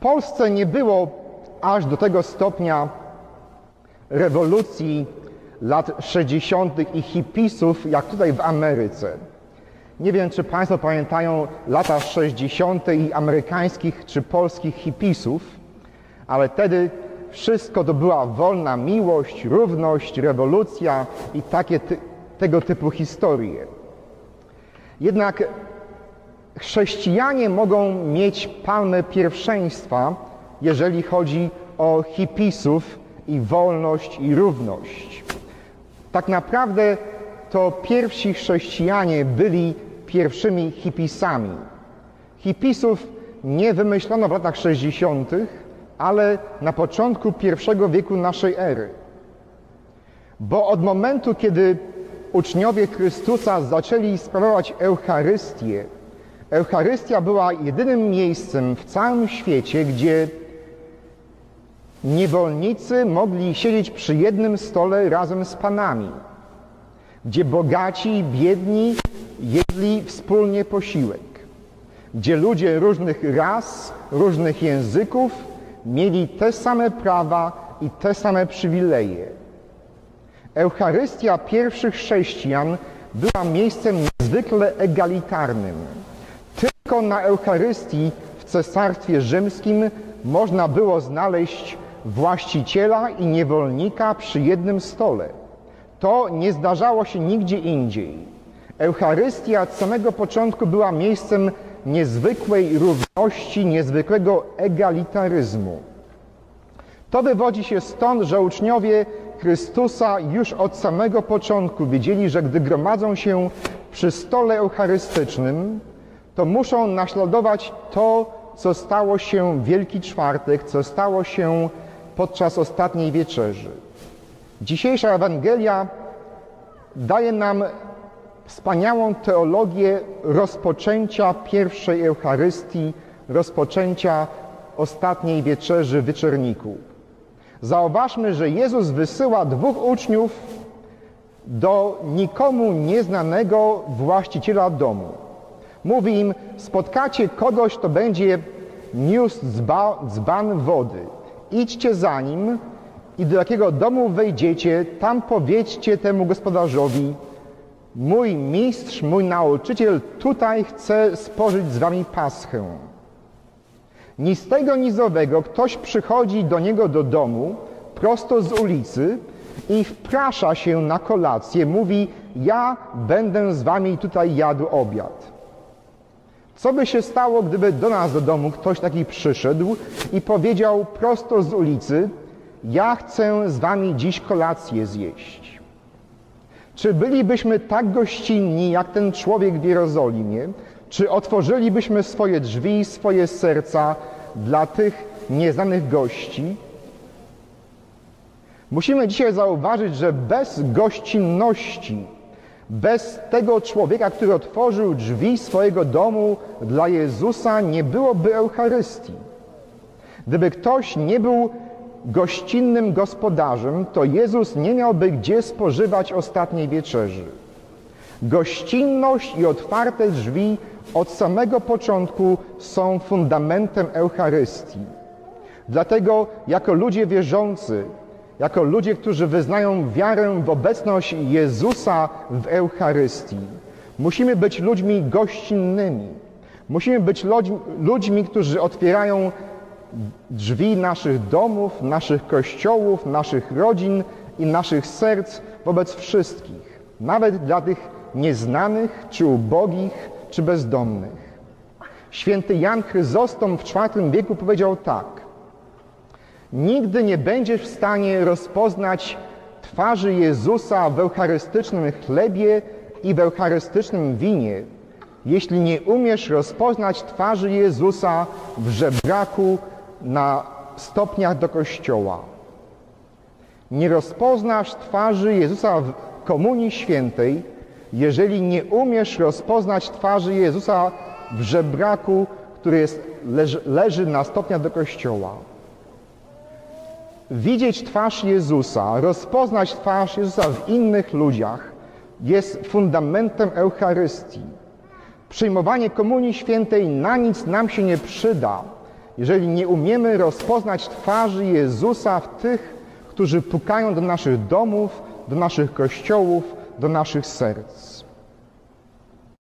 Polsce nie było aż do tego stopnia rewolucji lat 60. i hipisów, jak tutaj w Ameryce. Nie wiem, czy Państwo pamiętają lata 60. i amerykańskich czy polskich hipisów, ale wtedy wszystko to była wolna miłość, równość, rewolucja i takie ty, tego typu historie. Jednak chrześcijanie mogą mieć palmę pierwszeństwa, jeżeli chodzi o hipisów i wolność i równość. Tak naprawdę to pierwsi chrześcijanie byli pierwszymi hipisami. Hipisów nie wymyślono w latach 60., ale na początku pierwszego wieku naszej ery. Bo od momentu, kiedy uczniowie Chrystusa zaczęli sprawować Eucharystię, Eucharystia była jedynym miejscem w całym świecie, gdzie niewolnicy mogli siedzieć przy jednym stole razem z panami, gdzie bogaci i biedni jedli wspólnie posiłek, gdzie ludzie różnych ras, różnych języków mieli te same prawa i te same przywileje. Eucharystia pierwszych chrześcijan była miejscem niezwykle egalitarnym. Tylko na Eucharystii w Cesarstwie Rzymskim można było znaleźć właściciela i niewolnika przy jednym stole. To nie zdarzało się nigdzie indziej. Eucharystia od samego początku była miejscem niezwykłej równości, niezwykłego egalitaryzmu. To wywodzi się stąd, że uczniowie Chrystusa już od samego początku wiedzieli, że gdy gromadzą się przy stole eucharystycznym, to muszą naśladować to, co stało się Wielki Czwartek, co stało się podczas ostatniej wieczerzy. Dzisiejsza Ewangelia daje nam wspaniałą teologię rozpoczęcia pierwszej Eucharystii, rozpoczęcia ostatniej wieczerzy wieczerniku. Zauważmy, że Jezus wysyła dwóch uczniów do nikomu nieznanego właściciela domu. Mówi im, spotkacie kogoś, kto będzie niósł dzban wody. Idźcie za nim i do jakiego domu wejdziecie, tam powiedzcie temu gospodarzowi, mój mistrz, mój nauczyciel tutaj chce spożyć z wami paschę. Ni z tego, ni z owego ktoś przychodzi do niego do domu, prosto z ulicy i wprasza się na kolację, mówi, ja będę z wami tutaj jadł obiad. Co by się stało, gdyby do nas do domu ktoś taki przyszedł i powiedział prosto z ulicy, ja chcę z wami dziś kolację zjeść. Czy bylibyśmy tak gościnni jak ten człowiek w Jerozolimie? Czy otworzylibyśmy swoje drzwi, swoje serca dla tych nieznanych gości? Musimy dzisiaj zauważyć, że bez gościnności, bez tego człowieka, który otworzył drzwi swojego domu dla Jezusa, nie byłoby Eucharystii. Gdyby ktoś nie był gościnnym gospodarzem, to Jezus nie miałby gdzie spożywać ostatniej wieczerzy. Gościnność i otwarte drzwi od samego początku są fundamentem Eucharystii. Dlatego jako ludzie wierzący, jako ludzie, którzy wyznają wiarę w obecność Jezusa w Eucharystii, musimy być ludźmi gościnnymi. Musimy być ludźmi, którzy otwierają drzwi naszych domów, naszych kościołów, naszych rodzin i naszych serc wobec wszystkich, nawet dla tych nieznanych, czy ubogich, czy bezdomnych. Święty Jan Chryzostom w IV wieku powiedział tak: Nigdy nie będziesz w stanie rozpoznać twarzy Jezusa w eucharystycznym chlebie i w eucharystycznym winie, jeśli nie umiesz rozpoznać twarzy Jezusa w żebraku na stopniach do kościoła. Nie rozpoznasz twarzy Jezusa w Komunii Świętej, jeżeli nie umiesz rozpoznać twarzy Jezusa w żebraku, który jest, leży, leży na stopniach do kościoła. Widzieć twarz Jezusa, rozpoznać twarz Jezusa w innych ludziach jest fundamentem Eucharystii. Przyjmowanie Komunii Świętej na nic nam się nie przyda, jeżeli nie umiemy rozpoznać twarzy Jezusa w tych, którzy pukają do naszych domów, do naszych kościołów, do naszych serc.